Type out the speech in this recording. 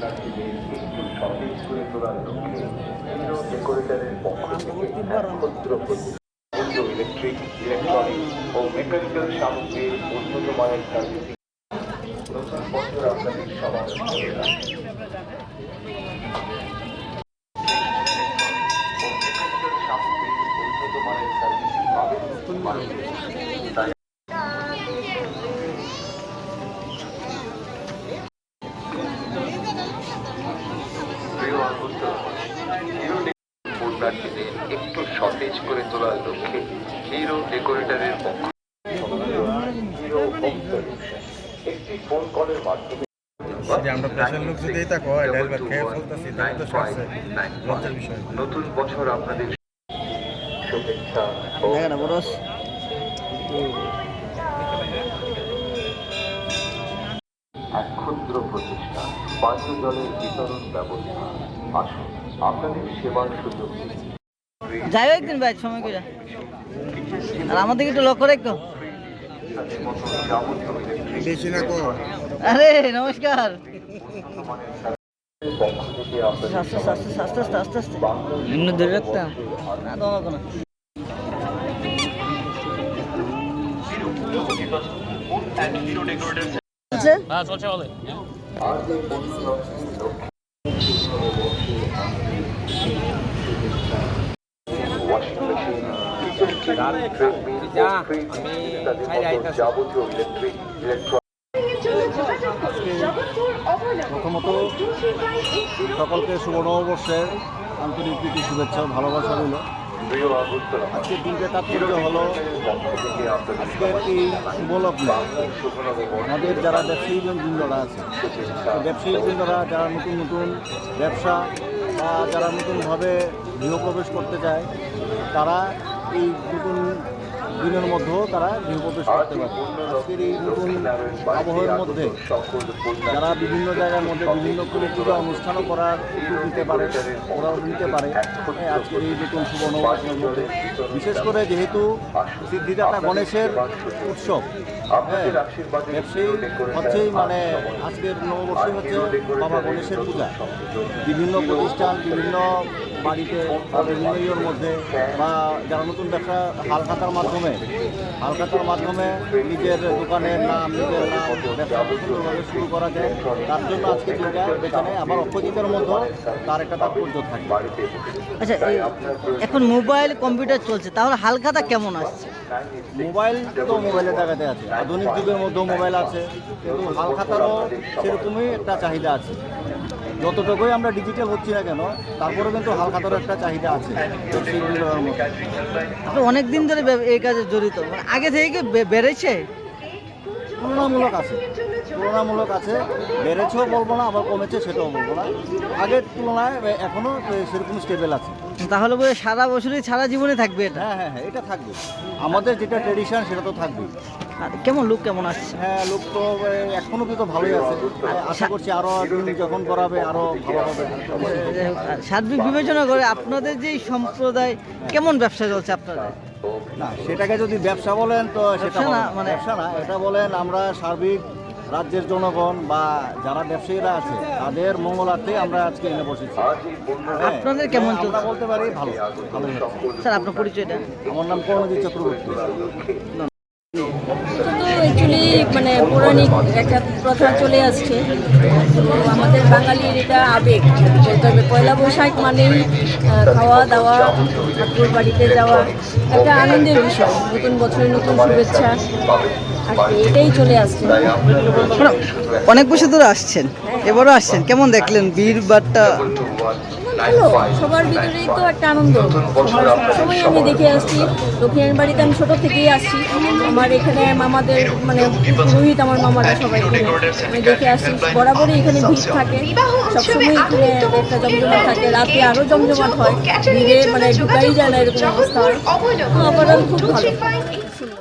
পুণ্যার্থীদের একটু সতেজ করে তোলার লক্ষ্যে ইলেকট্রিক ইলেকট্রনিক ও মেকানিক্যাল সামগ্রীর উন্নত মানের সার্ভিসিং নতুন বছর আপনাদের ডেকোরেটর একটু সতেজ করে তোলার লক্ষ্যে হিরো ডেকোরেটরের পক্ষ একটি ফোন কলের মাধ্যমে নতুন বছর আপনাদের শুভেচ্ছা এক ক্ষুদ্র প্রতিষ্ঠান পানীয় জলের বিতরণ ব্যবস্থা। আসুন আপনাদের সেবার সুযোগ যাই হোক একদিন ভাই সময় করে আর আমাদেরকে একটু লক্ষ্য রাখো। না আরে নমস্কার। মানের সার্ভিসের পক্ষ থেকে আপনাদের আস্তে আস্তে আস্তে আস্তে আস্তে আস্তে আস্তে এমনি ধরে রাখতাম না দমা কোনো আছে আজ এই পণ্যরত্নের লক্ষ্যে washing machine kitchen TV treadmill fridge ইত্যাদি মতো যাবতীয় ইলেকট্রিক ইলেকট্রনিক প্রথমত সকলকে শুভ নববর্ষের আন্তরিক প্রীতি শুভেচ্ছা ভালোবাসা রইল। আজকের দিনটা তাৎপর্য হলো আজকের এই শুভলগ্নে আমাদের যারা ব্যবসায়ী বৃন্দরা আছে ব্যবসায়ী বৃন্দরা যারা নতুন নতুন ব্যবসা বা যারা নতুনভাবে গৃহপ্রবেশ করতে চায় তারা এই নতুন দিনের মধ্যেও তারা গৃহপ্রবেশ করতে পারে। আজকের এই নতুন আবহাওয়ার মধ্যে যারা বিভিন্ন জায়গার মধ্যে বিভিন্ন কোনো পূজা অনুষ্ঠানও করার দিতে পারে ওরাও নিতে পারে হ্যাঁ, আজকের এই নতুন সুবর্ণ মধ্যে। বিশেষ করে যেহেতু সিদ্ধিদাতা গণেশের উৎসব হ্যাঁ। হচ্ছেই মানে আজকের নববর্ষই হচ্ছে বাবা গণেশের পূজা। বিভিন্ন প্রতিষ্ঠান বিভিন্ন বাড়িতে ইয়ের মধ্যে বা যারা নতুন ব্যবসা হালখাতার মাধ্যমে হালখাতার মাধ্যমে নিজের দোকানের নাম নিজের নাম ব্যবসা সুন্দরভাবে শুরু করা যায়। তার জন্য আজকে দিনটা নেয় আবার অপোজিটের মধ্যে তার একটা তাৎপর্য থাকে। আচ্ছা এখন মোবাইল কম্পিউটার চলছে তাহলে হালখাতা কেমন আসছে? মোবাইল তো মোবাইলে দেখাতে আছে। আধুনিক যুগের মধ্যেও মোবাইল আছে কিন্তু হালখাতারও সেরকমই একটা চাহিদা আছে। যতটুকুই আমরা ডিজিটাল হচ্ছি না কেন তারপরেও কিন্তু হালখাতারও একটা চাহিদা আছে। আপনি অনেক দিন ধরে এই কাজে জড়িত। মানে আগে থেকে কি বেড়েছে? তুলনামূলক আছে। তুলনামূলক আছে। বেড়েছেও বলব না আবার কমেছে সেটাও বলব না। আগের তুলনায় এখনও সেরকম স্টেবেল আছে। তাহলে বলে সারা বছরই সারা জীবনে থাকবে এটা? হ্যাঁ হ্যাঁ হ্যাঁ এটা থাকবে। আমাদের যেটা ট্রেডিশন সেটা তো থাকবে। আর কেমন লুক কেমন আসছে? হ্যাঁ লোক তো এখনও কিন্তু ভালোই আছে। আশা করছি আরও দিন যখন করাবে আরও ভালো হবে। সার্বিক বিবেচনা করে আপনাদের যে সম্প্রদায় কেমন ব্যবসা চলছে আপনাদের? না সেটাকে যদি ব্যবসা বলেন তো সেটা না, না। মানে- ব্যবসা না এটা বলেন আমরা সার্বিক রাজ্যের জনগণ বা যারা ব্যবসায়ীরা আছে তাদের মঙ্গলার্থে আমরা আজকে এনে বসেছি। পণ্য হ্যাঁ, আপনাদের কেমন আমরা বলতে পারি ভালো। হচ্ছে। স্যার আপনার পরিচয়টা? আমার নাম করণজিৎ চক্রবর্তী। অ্যাকচুয়ালি মানে পৌরাণিক একটা প্রথা চলে আসছে। তো আমাদের বাঙালির এটা আবেগ। তবে পয়লা বৈশাখ মানেই খাওয়া দাওয়া ঠাকুর বাড়িতে যাওয়া একটা আনন্দের বিষয়। নতুন বছরের নতুন শুভেচ্ছা। আর এটাই চলে আসছে। মানে অনেক বছর ধরে আসছেন এবারও আসছেন। কেমন দেখলেন বীর বারটা? ভালো সবার ভিতরেই তো একটা আনন্দ। সবসময় আমি দেখে আসছি দক্ষিণের বাড়িতে আমি ছোট থেকেই আসছি। আমার এখানে মামাদের মানে পুরোহিত আমার মামারা সবাই আমি দেখে আসছি বরাবরই এখানে ভিড় থাকে। সবসময় এখানে একটা জমজমাট থাকে। রাতে আরও জমজমাট হয়। ভিড়ে মানে ঢুকাই যায় না এরকম অবস্থা। হয় তো আমার খুব ভালো।